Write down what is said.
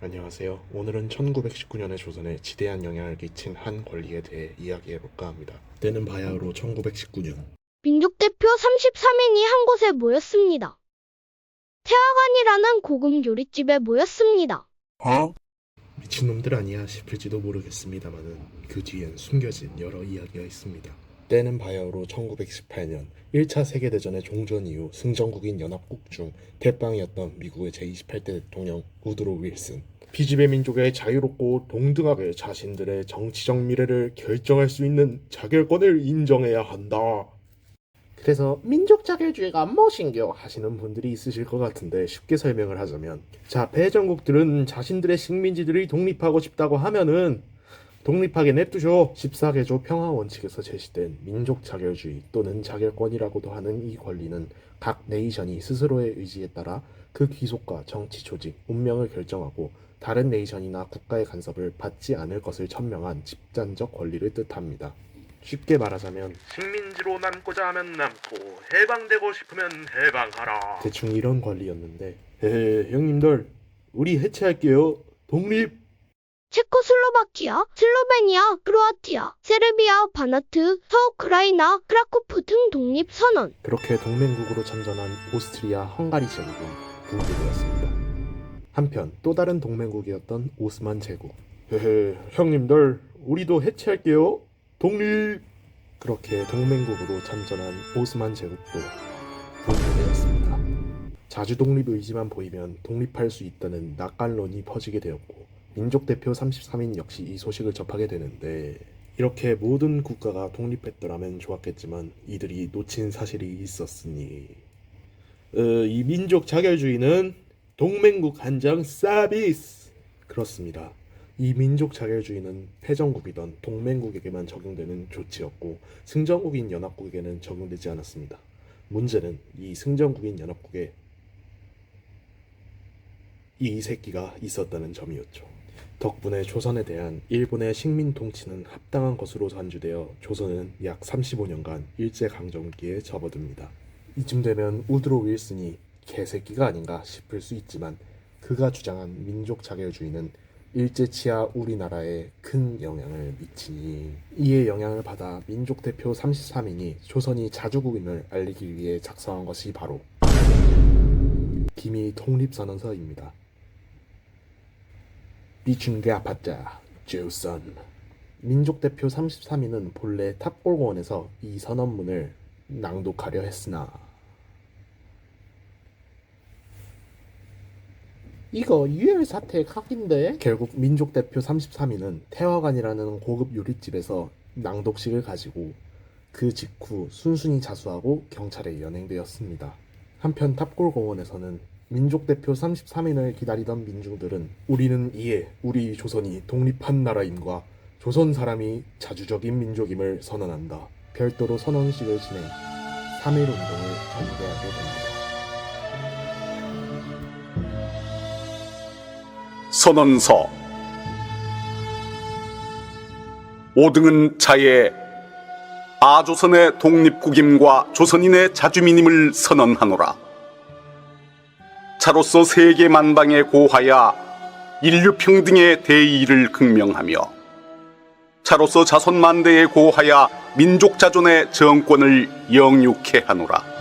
안녕하세요. 오늘은 1919년의 조선에 지대한 영향을 끼친 한 권리에 대해 이야기해볼까 합니다. 때는 바야흐로 1919년. 민족대표 33인이 한 곳에 모였습니다. 태화관이라는 고급 요리집에 모였습니다. 미친놈들 아니야 싶을지도 모르겠습니다만은 그 뒤엔 숨겨진 여러 이야기가 있습니다. 때는 바야흐로 1918년 1차 세계대전의 종전 이후 승전국인 연합국 중 대빵이었던 미국의 제28대 대통령 우드로 윌슨. 피지배 민족의 자유롭고 동등하게 자신들의 정치적 미래를 결정할 수 있는 자결권을 인정해야 한다. 그래서 민족 자결주의가 무엇인겨 하시는 분들이 있으실 것 같은데 쉽게 설명을 하자면 자 패전국들은 자신들의 식민지들이 독립하고 싶다고 하면은 독립하게 냅두죠 14개조 평화 원칙에서 제시된 민족 자결주의 또는 자결권이라고도 하는 이 권리는 각 네이션이 스스로의 의지에 따라 그 귀속과 정치 조직, 운명을 결정하고 다른 네이션이나 국가의 간섭을 받지 않을 것을 천명한 집단적 권리를 뜻합니다. 쉽게 말하자면 식민지로 남고자 하면 남고 해방되고 싶으면 해방하라. 대충 이런 권리였는데 에 형님들 우리 해체할게요 독립 체코슬로바키아, 슬로베니아, 크로아티아, 세르비아, 바나트, 서우크라이나, 크라쿠프 등 독립 선언. 그렇게 동맹국으로 참전한 오스트리아 헝가리 제국은 붕괴되었습니다. 한편 또 다른 동맹국이었던 오스만 제국. 헤헤 형님들 우리도 해체할게요. 독립 그렇게 동맹국으로 참전한 오스만 제국도 붕괴되었습니다. 자주 독립 의지만 보이면 독립할 수 있다는 낙관론이 퍼지게 되었고 민족 대표 33인 역시 이 소식을 접하게 되는데 이렇게 모든 국가가 독립했더라면 좋았겠지만 이들이 놓친 사실이 있었으니 어, 이 민족 자결주의는 동맹국 한정 서비스 그렇습니다. 이 민족 자결주의는 패전국이던 동맹국에게만 적용되는 조치였고 승전국인 연합국에게는 적용되지 않았습니다. 문제는 이 승전국인 연합국에 이 새끼가 있었다는 점이었죠. 덕분에 조선에 대한 일본의 식민 통치는 합당한 것으로 간주되어 조선은 약 35년간 일제 강점기에 접어듭니다. 이쯤 되면 우드로 윌슨이 개새끼가 아닌가 싶을 수 있지만 그가 주장한 민족 자결주의는 일제 치하 우리나라에 큰 영향을 미치니 이에 영향을 받아 민족 대표 33인이 조선이 자주국임을 알리기 위해 작성한 것이 바로 기미 독립선언서입니다. 비춘게 아팠자 조선 민족 대표 33인은 본래 탑골고원에서 이 선언문을 낭독하려 했으나. 이거 유혈 사태 각인데 결국 민족 대표 33인은 태화관이라는 고급 요리집에서 낭독식을 가지고 그 직후 순순히 자수하고 경찰에 연행되었습니다. 한편 탑골공원에서는 민족 대표 33인을 기다리던 민중들은 우리는 이에 우리 조선이 독립한 나라임과 조선 사람이 자주적인 민족임을 선언한다. 별도로 선언식을 진행 3.1 운동을 전개하게 됩니다. 선언서 5등은 자에 아조선의 독립국임과 조선인의 자주민임을 선언하노라. 자로서 세계 만방에 고하야 인류 평등의 대의를 극명하며 자로서 자손 만대에 고하야 민족 자존의 정권을 영육해 하노라.